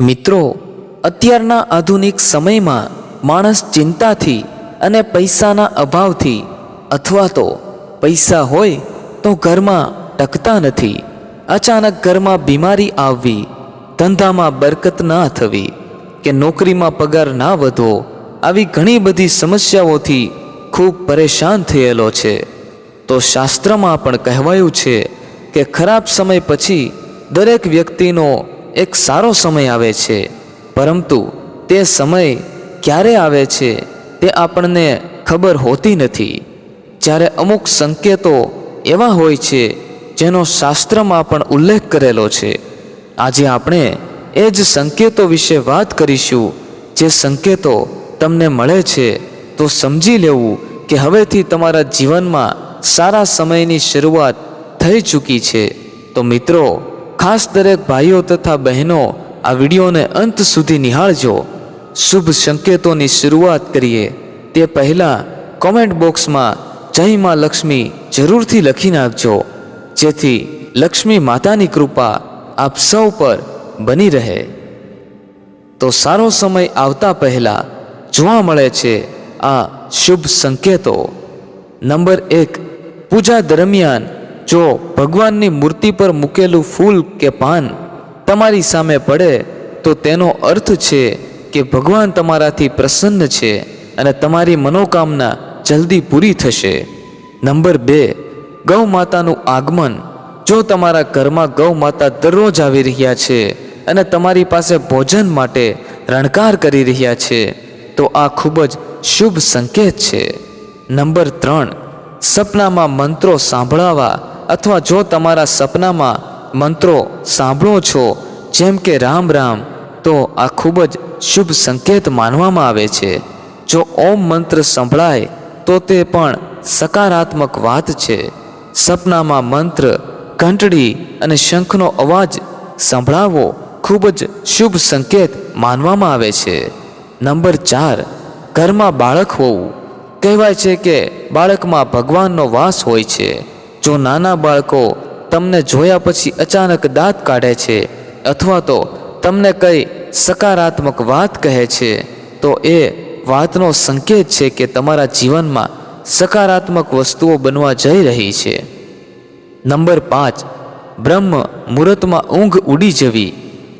મિત્રો, અત્યારના આધુનિક સમયમાં માણસ ચિંતાથી અને પૈસાના અભાવથી અથવા તો પૈસા હોય તો ઘરમાં ટકતા નથી. અચાનક ઘરમાં બીમારી આવવી, ધંધામાં બરકત ના થવી કે નોકરીમાં પગાર ના વધવો આવી ઘણી બધી સમસ્યાઓથી ખૂબ પરેશાન થયેલો છે. તો શાસ્ત્રમાં પણ કહેવાયું છે કે ખરાબ સમય પછી દરેક વ્યક્તિનો એક સારો સમય આવે છે. પરંતુ તે સમય ક્યારે આવે છે તે આપણને ખબર હોતી નથી. જ્યારે અમુક સંકેતો એવા હોય છે જેનો શાસ્ત્રમાં પણ ઉલ્લેખ કરેલો છે. આજે આપણે એ જ સંકેતો વિશે વાત કરીશું જે સંકેતો તમને મળે છે તો સમજી લેવું કે હવેથી તમારા જીવનમાં સારા સમયની શરૂઆત થઈ ચૂકી છે. તો મિત્રો ખાસ દરેક ભાઈઓ તથા બહેનો આ વિડીયોને અંત સુધી નિહાળજો. શુભ સંકેતોની શરૂઆત કરીએ. તે પહેલાં કોમેન્ટ બોક્સમાં જય માં લક્ષ્મી જરૂરથી લખી નાખજો. જેથી લક્ષ્મી માતાની કૃપા આપ સૌ પર બની રહે. તો સારો સમય આવતા પહેલા જોવા મળે છે આ શુભ સંકેતો. નંબર એક, પૂજા દરમિયાન જો ભગવાનની મૂર્તિ પર મૂકેલું ફૂલ કે પાન તમારી સામે પડે, તો તેનો અર્થ છે કે ભગવાન તમારાથી પ્રસન્ન છે અને તમારી મનોકામના જલ્દી પૂરી થશે. નંબર બે, ગૌ માતાનું આગમન. જો તમારા ઘરમાં ગૌ માતા દરરોજ આવી રહ્યા છે અને તમારી પાસે ભોજન માટે રણકાર કરી રહ્યા છે, તો આ ખૂબ જ શુભ સંકેત છે. નંબર ત્રણ, સપનામાં મંત્રો સાંભળાવા અથવા જો તમારા સપનામાં મંત્રો સાંભળો છો, જેમ કે રામ રામ, તો આ ખૂબ જ શુભ સંકેત માનવામાં આવે છે. જો ઓમ મંત્ર સંભળાય, તો તે પણ સકારાત્મક વાત છે. સપનામાં મંત્ર, ઘંટડી અને શંખનો અવાજ સંભળાવવો ખૂબ જ શુભ સંકેત માનવામાં આવે છે. નંબર ચાર, ઘરમાં બાળક હોવું. કહેવાય છે કે બાળકમાં ભગવાનનો વાસ હોય છે. જો નાના બાળકો તમને જોયા પછી અચાનક દાંત કાઢે છે અથવા તો તમને કંઈ સકારાત્મક વાત કહે છે, તો એ વાતનો સંકેત છે કે તમારા જીવનમાં સકારાત્મક વસ્તુઓ બનવા જઈ રહી છે. નંબર પાંચ, બ્રહ્મ મુહૂર્તમાં ઊંઘ ઉડી જવી.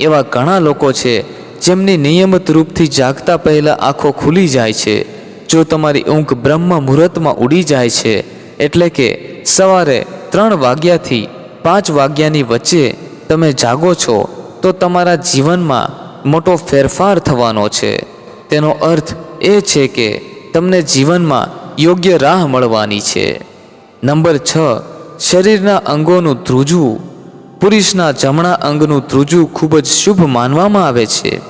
એવા ઘણા લોકો છે જેમની નિયમિત રૂપથી જાગતા પહેલાં આંખો ખુલી જાય છે. જો તમારી ઊંઘ બ્રહ્મ મુહૂર્તમાં ઉડી જાય છે એટલે કે સવારે ત્રણ વાગ્યાથી પાંચ વાગ્યાની વચ્ચે તમે જાગો છો, તો તમારા જીવનમાં મોટો ફેરફાર થવાનો છે. તેનો અર્થ એ છે કે તમને જીવનમાં યોગ્ય રાહ મળવાની છે. નંબર છ, શરીરના અંગોનું ધ્રુજવું. પુરુષના જમણા અંગનું ધ્રુજવું ખૂબ જ શુભ માનવામાં આવે છે.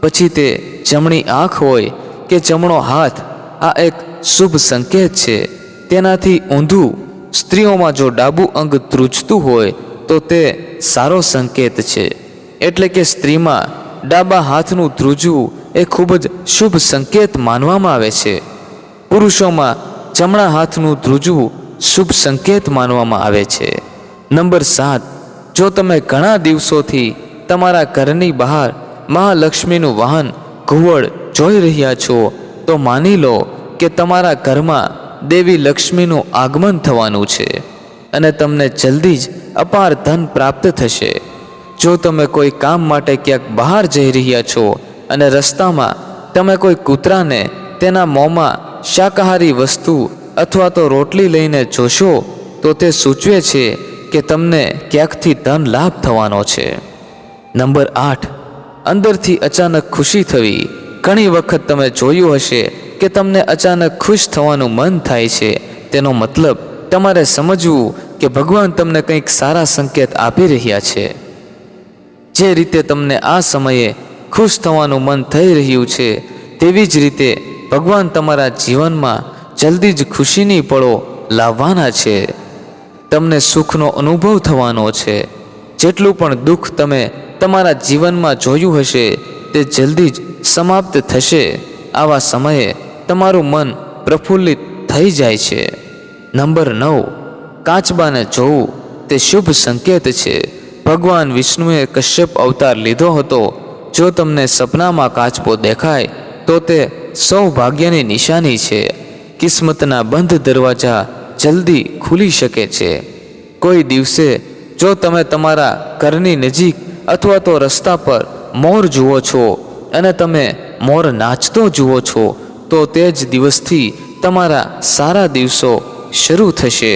પછી તે જમણી આંખ હોય કે જમણો હાથ, આ એક શુભ સંકેત છે. તેનાથી ઊંધું સ્ત્રીઓમાં જો ડાબું અંગ ધ્રુજતું હોય, તો તે સારો સંકેત છે. એટલે કે સ્ત્રીમાં ડાબા હાથનું ધ્રુજવું એ ખૂબ જ શુભ સંકેત માનવામાં આવે છે. પુરુષોમાં જમણા હાથનું ધ્રુજવું શુભ સંકેત માનવામાં આવે છે. નંબર સાત, જો તમે ઘણા દિવસોથી તમારા ઘરની બહાર મહાલક્ષ્મીનું વાહન ઘુવડ જોઈ રહ્યા છો, તો માની લો કે તમારા ઘરમાં દેવી લક્ષ્મીનું આગમન થવાનું છે અને તમને જલ્દી જ અપાર ધન પ્રાપ્ત થશે. જો તમે કોઈ કામ માટે ક્યાંક બહાર જઈ રહ્યા છો અને રસ્તામાં તમે કોઈ કૂતરાને તેના મોંમાં શાકાહારી વસ્તુ અથવા તો રોટલી લઈને જોશો, તો તે સૂચવે છે કે તમને ક્યાંકથી ધન લાભ થવાનો છે. નંબર આઠ. અંદરથી અચાનક ખુશી થવી. ઘણી વખત તમે જોયું હશે કે તમને અચાનક ખુશ થવાનું મન થાય છે, તેનો મતલબ તમારે સમજવું કે ભગવાન તમને કંઈક સારા સંકેત આપી રહ્યા છે. જે રીતે તમને આ સમયે ખુશ થવાનું મન થઈ રહ્યું છે, તેવી જ રીતે ભગવાન તમારા જીવનમાં જલ્દી જ ખુશીની પળો લાવવાના છે. તમને સુખનો અનુભવ થવાનો છે. જેટલું પણ દુઃખ તમે તમારા જીવનમાં જોયું હશે, તે જલ્દી જ સમાપ્ત થશે. આવા સમયે તમારું મન પ્રફુલ્લિત થઈ જાય છે. નંબર નવ, કાચબાને જોવું તે શુભ સંકેત છે. ભગવાન વિષ્ણુએ કશ્યપ અવતાર લીધો હતો. જો તમને સપનામાં કાચબો દેખાય, તો તે સૌભાગ્યની નિશાની છે. કિસ્મતના બંધ દરવાજા જલ્દી ખુલી શકે છે. કોઈ દિવસે, જો તમે તમારા ઘરની નજીક અથવા તો રસ્તા પર મોર જુઓ છો, અને તમે મોર નાચતો જુઓ છો તો તે જ દિવસથી તમારા સારા દિવસો શરૂ થશે.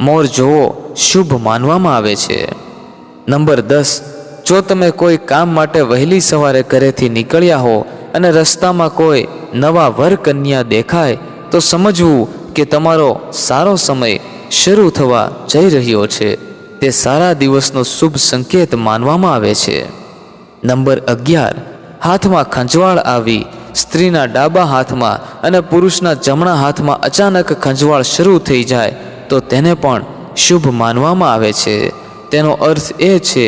મોર જોવો, શુભ માનવામાં આવે છે. નંબર દસ, જો તમે કોઈ કામ માટે વહેલી સવારે ઘરેથી નીકળ્યા હો અને રસ્તામાં કોઈ નવા વર કન્યા દેખાય, તો સમજવું કે તમારો સારો સમય શરૂ થવા જઈ રહ્યો છે. તે સારા દિવસનો શુભ સંકેત માનવામાં આવે છે. નંબર અગિયાર, હાથમાં ખંજવાળ આવી સ્ત્રીના ડાબા હાથમાં અને પુરુષના જમણા હાથમાં અચાનક ખંજવાળ શરૂ થઈ જાય, તો તેને પણ શુભ માનવામાં આવે છે. તેનો અર્થ એ છે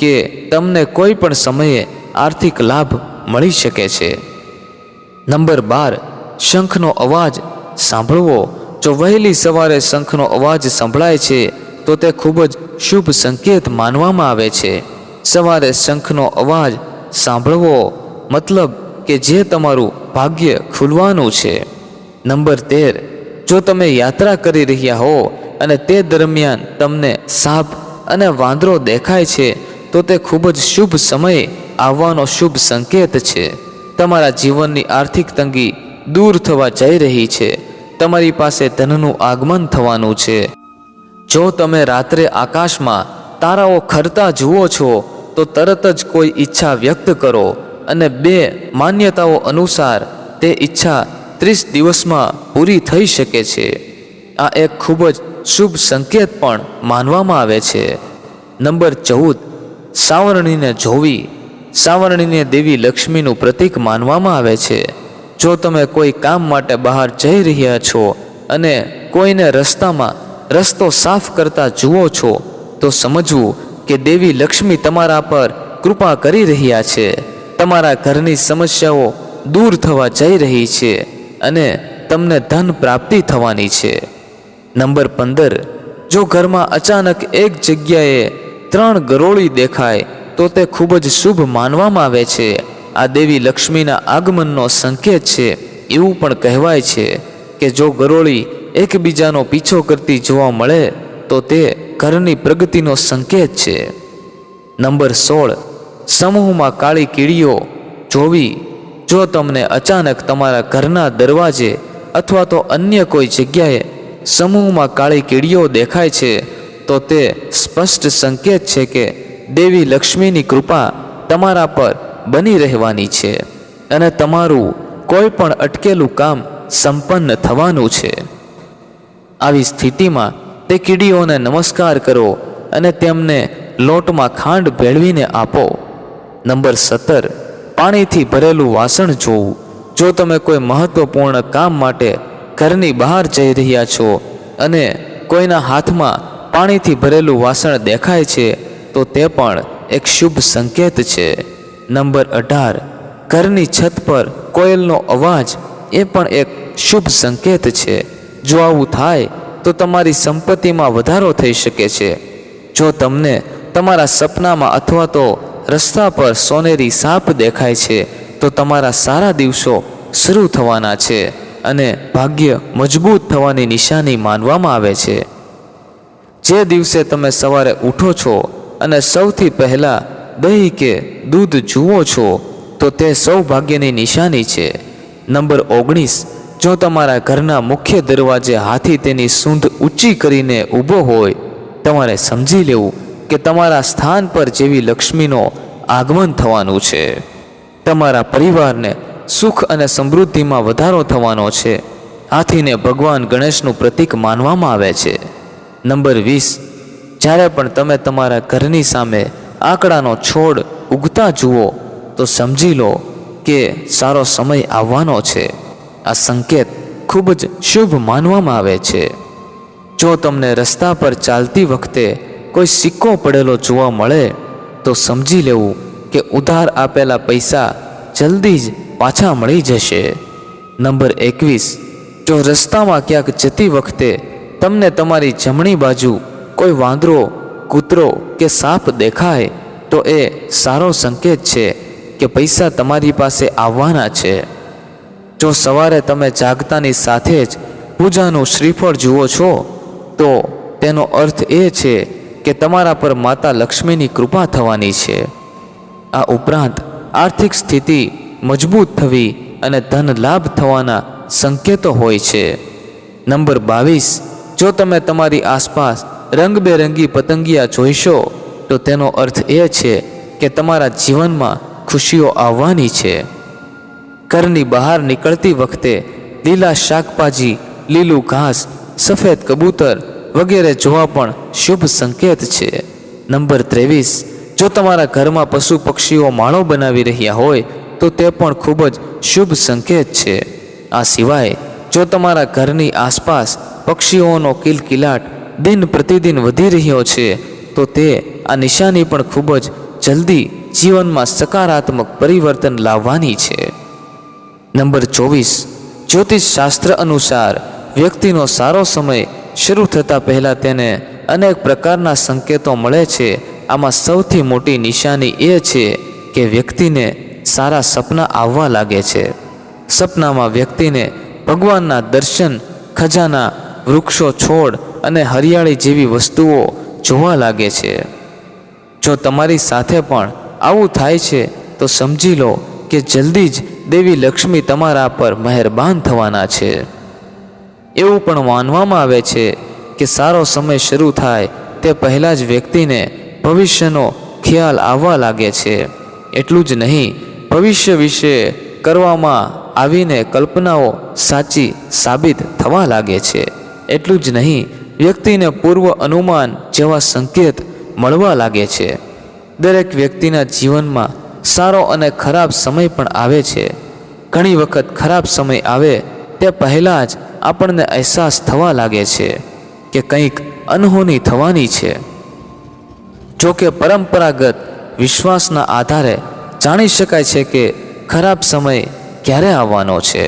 કે તમને કોઈ પણ સમયે આર્થિક લાભ મળી શકે છે. નંબર બાર, શંખનો અવાજ સાંભળવો. જો વહેલી સવારે શંખનો અવાજ સંભળાય છે, તો તે ખૂબ જ શુભ સંકેત માનવામાં આવે છે. સવારે શંખનો અવાજ સાંભળવો મતલબ કે જે તમારું ભાગ્ય ખુલવાનું છે. નંબર તેર, જો તમે યાત્રા કરી રહ્યા હો અને તે દરમિયાન તમને સાપ અને વાંદરો દેખાય છે, તો તે ખૂબ જ શુભ સમયે આવવાનો શુભ સંકેત છે. તમારા જીવનની આર્થિક તંગી દૂર થવા જઈ રહી છે. તમારી પાસે ધનનું આગમન થવાનું છે. જો તમે રાત્રે આકાશમાં તારાઓ ખરતા જુઓ છો, તો તરત જ કોઈ ઈચ્છા વ્યક્ત કરો. અને બે માન્યતાઓ અનુસાર તે ઈચ્છા ત્રીસ દિવસમાં પૂરી થઈ શકે છે. આ એક ખૂબ જ શુભ સંકેત પણ માનવામાં આવે છે. નંબર ચૌદ, સાવરણીને જોવી. સાવરણીને દેવી લક્ષ્મીનું પ્રતીક માનવામાં આવે છે. જો તમે કોઈ કામ માટે બહાર જઈ રહ્યા છો અને કોઈને રસ્તામાં રસ્તો સાફ કરતા જુઓ છો, તો સમજવું કે દેવી લક્ષ્મી તમારા પર કૃપા કરી રહ્યા છે. તમારા ઘરની સમસ્યાઓ દૂર થવા જઈ રહી છે અને તમને ધન પ્રાપ્તિ થવાની છે. નંબર પંદર, જો ઘરમાં અચાનક એક જગ્યાએ ત્રણ ગરોળી દેખાય, તો તે ખૂબ જ શુભ માનવામાં આવે છે. આ દેવી લક્ષ્મીના આગમનનો સંકેત છે, એવું પણ કહેવાય છે કે જો ગરોળી એકબીજાનો પીછો કરતી જોવા મળે, તો તે ઘરની પ્રગતિનો સંકેત છે. નંબર સોળ સમૂહમાં કાળી કીડીઓ જોવી, જો તમને અચાનક તમારા ઘરના દરવાજે અથવા તો અન્ય કોઈ જગ્યાએ સમૂહમાં કાળી કીડીઓ દેખાય છે, તો તે સ્પષ્ટ સંકેત છે કે દેવી લક્ષ્મીની કૃપા તમારા પર બની રહેવાની છે અને તમારું કોઈ પણ અટકેલું કામ સંપન્ન થવાનું છે. આવી સ્થિતિમાં તે કીડીઓને નમસ્કાર કરો અને તેમને લોટમાં ખાંડ ભેળવીને આપો. નંબર સત્તર, પાણીથી ભરેલું વાસણ જોવું. જો તમે કોઈ મહત્વપૂર્ણ કામ માટે ઘરની બહાર જઈ રહ્યા છો અને કોઈના હાથમાં પાણીથી ભરેલું વાસણ દેખાય છે, તો તે પણ એક શુભ સંકેત છે. નંબર અઢાર, ઘરની છત પર કોયલનો અવાજ એ પણ એક શુભ સંકેત છે. જો આવું થાય, તો તમારી સંપત્તિમાં વધારો થઈ શકે છે. જો તમને તમારા સપનામાં અથવા તો રસ્તા પર સોનેરી સાપ દેખાય છે, તો તમારા સારા દિવસો શરૂ થવાના છે અને ભાગ્ય મજબૂત થવાની નિશાની માનવામાં આવે છે. જે દિવસે તમે સવારે ઉઠો છો અને સૌથી પહેલાં દહીં કે દૂધ જુઓ છો, તો તે સૌભાગ્યની નિશાની છે. નંબર ઓગણીસ, જો તમારા ઘરના મુખ્ય દરવાજે હાથી તેની સૂંઢ ઊંચી કરીને ઊભો હોય, તમારે સમજી લેવું કે તમારા સ્થાન પર જેવી લક્ષ્મીનો આગમન થવાનું છે. તમારા પરિવારને સુખ અને સમૃદ્ધિમાં વધારો થવાનો છે. આથીને ભગવાન ગણેશનું પ્રતીક માનવામાં આવે છે. નંબર વીસ, જ્યારે પણ તમે તમારા ઘરની સામે આંકડાનો છોડ ઉગતા જુઓ, તો સમજી લો કે સારો સમય આવવાનો છે. આ સંકેત ખૂબ જ શુભ માનવામાં આવે છે. જો તમને રસ્તા પર ચાલતી વખતે કોઈ સિક્કો પડેલો જોવા મળે તો સમજી લેવું કે ઉધાર આપેલા પૈસા જલ્દી જ પાછા મળી જશે. નંબર એકવીસ, જો રસ્તામાં ક્યાંક જતી વખતે તમને તમારી જમણી બાજુ કોઈ વાંદરો, કૂતરો કે સાપ દેખાય, તો એ સારો સંકેત છે કે પૈસા તમારી પાસે આવવાના છે. જો સવારે તમે જાગતાની સાથે જ પૂજાનું શ્રીફળ જુઓ છો, તો તેનો અર્થ એ છે કે તમારા પર માતા લક્ષ્મીની કૃપા થવાની છે. આ ઉપરાંત આર્થિક સ્થિતિ મજબૂત થવી અને ધન લાભ થવાના સંકેતો હોય છે. નંબર બાવીસ, જો તમે તમારી આસપાસ રંગબેરંગી પતંગિયા જોઈશો, તો તેનો અર્થ એ છે કે તમારા જીવનમાં ખુશીઓ આવવાની છે. ઘરની બહાર નીકળતી વખતે લીલા શાકભાજી, લીલું ઘાસ, સફેદ કબૂતર વગેરે જોવા પણ શુભ સંકેત છે. નંબર ત્રેવીસ, જો તમારા ઘરમાં પશુ પક્ષીઓ માળો બનાવી રહ્યા હોય, તો તે પણ ખૂબ જ શુભ સંકેત છે. આ સિવાય, જો તમારા ઘરની આસપાસ પક્ષીઓનો કિલકિલાટ દિન પ્રતિદિન વધી રહ્યો છે, તો તે આ નિશાની પણ ખૂબ જ જલ્દી જીવનમાં સકારાત્મક પરિવર્તન લાવવાની છે. નંબર ચોવીસ જ્યોતિષ શાસ્ત્ર અનુસાર વ્યક્તિનો સારો સમય શરૂ થતાં પહેલાં તેને અનેક પ્રકારના સંકેતો મળે છે. આમાં સૌથી મોટી નિશાની એ છે કે વ્યક્તિને સારા સપના આવવા લાગે છે. સપનામાં વ્યક્તિને ભગવાનના દર્શન, ખજાના, વૃક્ષો, છોડ અને હરિયાળી જેવી વસ્તુઓ જોવા લાગે છે. જો તમારી સાથે પણ આવું થાય છે, તો સમજી લો કે જલ્દી જ દેવી લક્ષ્મી તમારા પર મહેરબાન થવાના છે. એવું પણ માનવામાં આવે છે કે સારો સમય શરૂ થાય તે પહેલાં જ વ્યક્તિને ભવિષ્યનો ખ્યાલ આવવા લાગે છે. એટલું જ નહીં, ભવિષ્ય વિશે કરવામાં આવીને કલ્પનાઓ સાચી સાબિત થવા લાગે છે. એટલું જ નહીં, વ્યક્તિને પૂર્વ અનુમાન જેવા સંકેત મળવા લાગે છે. દરેક વ્યક્તિના જીવનમાં સારો અને ખરાબ સમય પણ આવે છે. ઘણી વખત ખરાબ સમય આવે તે પહેલાં જ આપણને અહેસાસ થવા લાગે છે કે કંઈક અનહોની થવાની છે. જો કે પરંપરાગત વિશ્વાસના આધારે જાણી શકાય છે કે ખરાબ સમય ક્યારે આવવાનો છે.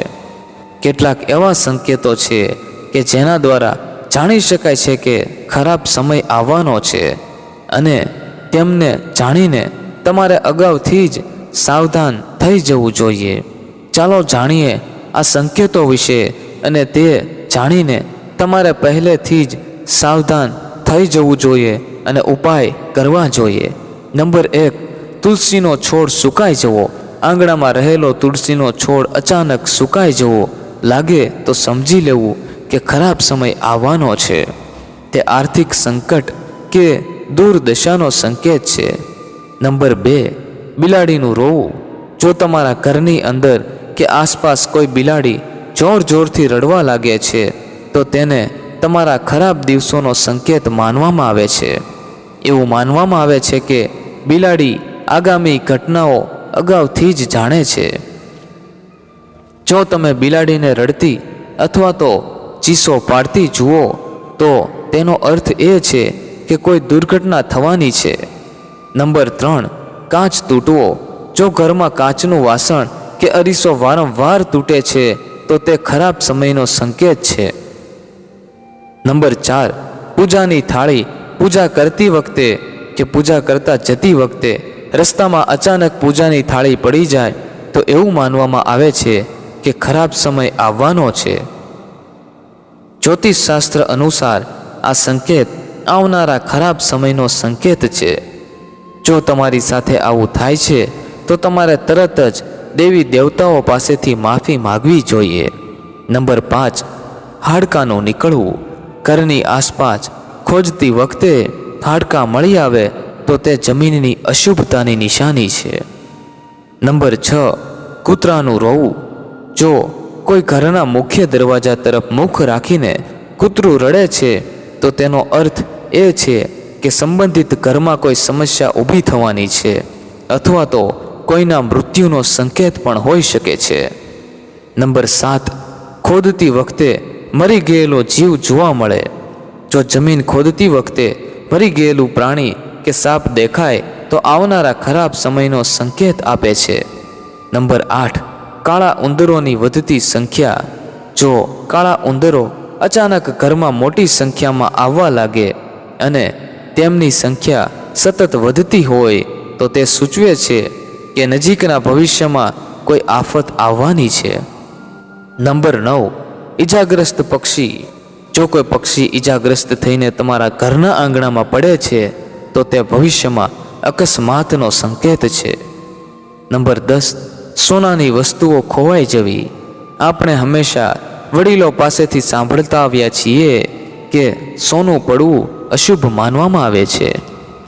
કેટલાક એવા સંકેતો છે કે જેના દ્વારા જાણી શકાય છે કે ખરાબ સમય આવવાનો છે અને તેમને જાણીને તમારે અગાઉથી જ સાવધાન થઈ જવું જોઈએ. ચાલો જાણીએ આ સંકેતો વિશે અને તે જાણીને તમારે પહેલેથી જ સાવધાન થઈ જવું જોઈએ અને ઉપાય કરવા જોઈએ. નંબર એક, તુલસીનો છોડ સુકાઈ જવો. આંગણામાં રહેલો તુલસીનો છોડ અચાનક સુકાઈ જવો. લાગે તો સમજી લેવું કે ખરાબ સમય આવવાનો છે. તે આર્થિક સંકટ કે દુર્દશાનો સંકેત છે. નંબર બે, બિલાડીનું રોવું. જો તમારા ઘરની અંદર કે આસપાસ કોઈ બિલાડી જોર જોરથી રડવા લાગે છે, તો તેને તમારા ખરાબ દિવસોનો સંકેત માનવામાં આવે છે. એવું માનવામાં આવે છે કે બિલાડી આગામી ઘટનાઓ અગાઉથી જ જાણે છે. જો તમે બિલાડીને રડતી અથવા તો ચીસો પાડતી જુઓ, તો તેનો અર્થ એ છે કે કોઈ દુર્ઘટના થવાની છે. નંબર ત્રણ, કાચ તૂટવો. જો ઘરમાં કાચનું વાસણ કે અરીસો વારંવાર તૂટે છે તો તે ખરાબ સમયનો સંકેત છે. નંબર ચાર, પૂજાની થાળી પૂજા કરતી વખતે કે પૂજા કરતા જતી વખતે રસ્તામાં અચાનક પૂજાની થાળી પડી જાય તો એવું માનવામાં આવે છે કે ખરાબ સમય આવવાનો છે. જ્યોતિષશાસ્ત્ર અનુસાર આ સંકેત આવનારા ખરાબ સમયનો સંકેત છે. જો તમારી સાથે આવું થાય છે, તો તમારે તરત જ દેવી દેવતાઓ પાસેથી માફી માગવી જોઈએ. નંબર પાંચ, હાડકાનું નીકળવું. ઘરની આસપાસ ખોજતી વખતે હાડકાં મળી આવે તો તે જમીનની અશુભતાની નિશાની છે. નંબર છ, કૂતરાનું રોવું. જો કોઈ ઘરના મુખ્ય દરવાજા તરફ મુખ રાખીને કૂતરું રડે છે, તો તેનો અર્થ એ છે કે સંબંધિત ઘરમાં કોઈ સમસ્યા ઊભી થવાની છે, અથવા તો કોઈના મૃત્યુનો સંકેત પણ હોઈ શકે છે. નંબર સાત, ખોદતી વખતે મરી ગયેલો જીવ જોવા મળે. જો જમીન ખોદતી વખતે મરી ગયેલું પ્રાણી કે સાપ દેખાય, તો આવનારા ખરાબ સમયનો સંકેત આપે છે. નંબર આઠ, કાળા ઉંદરોની વધતી સંખ્યા. જો કાળા ઉંદરો અચાનક ઘરમાં મોટી સંખ્યામાં આવવા લાગે અને તેમની સંખ્યા સતત વધતી હોય, તો તે સૂચવે છે કે નજીકના ભવિષ્યમાં કોઈ આફત આવવાની છે? નંબર નવ, ઈજાગ્રસ્ત પક્ષી. જો કોઈ પક્ષી ઈજાગ્રસ્ત થઈને તમારા ઘરના આંગણામાં પડે છે, તો તે ભવિષ્યમાં અકસ્માતનો સંકેત છે. નંબર દસ, સોનાની વસ્તુઓ ખોવાઈ જવી. આપણે હંમેશા વડીલો પાસેથી સાંભળતા આવ્યા છીએ કે સોનું પડવું અશુભ માનવામાં આવે છે.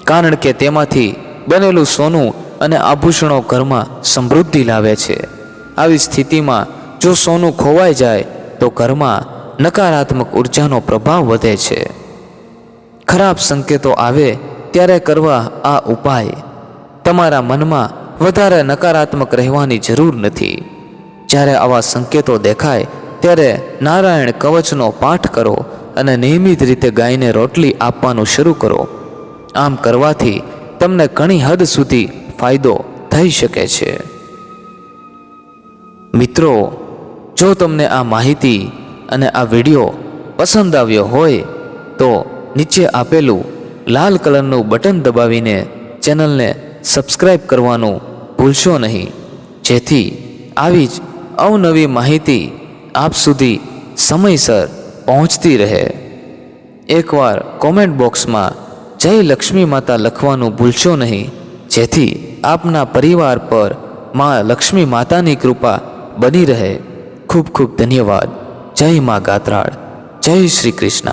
કારણ કે તેમાંથી બનેલું સોનું અને આભૂષણો ઘરમાં સમૃદ્ધિ લાવે છે. આવી સ્થિતિમાં જો સોનું ખોવાઈ જાય, તો ઘરમાં નકારાત્મક ઉર્જાનો પ્રભાવ વધે છે. ખરાબ સંકેતો આવે ત્યારે કરવા આ ઉપાય. તમારા મનમાં વધારે નકારાત્મક રહેવાની જરૂર નથી. જ્યારે આવા સંકેતો દેખાય, ત્યારે નારાયણ કવચનો પાઠ કરો અને નિયમિત રીતે ગાયને રોટલી આપવાનું શરૂ કરો. આમ કરવાથી તમને ઘણી હદ સુધી ફાયદો થઈ શકે છે. મિત્રો, જો તમને આ માહિતી અને આ વીડિયો પસંદ આવ્યો હોય, તો નીચે આપેલું લાલ કલરનું બટન દબાવીને ચેનલને સબસ્ક્રાઈબ કરવાનું ભૂલશો નહીં. જેથી આવી જ અવનવી માહિતી આપ સુધી સમયસર પહોંચતી રહે. એકવાર કોમેન્ટ બોક્સમાં જય લક્ષ્મી માતા લખવાનું ભૂલશો નહીં. જેથી આપના પરિવાર પરમાં લક્ષ્મી માતાની કૃપા બની રહે. ખૂબ ખૂબ ધન્યવાદ. જય મા ગાત્રાળ. જય શ્રી કૃષ્ણ.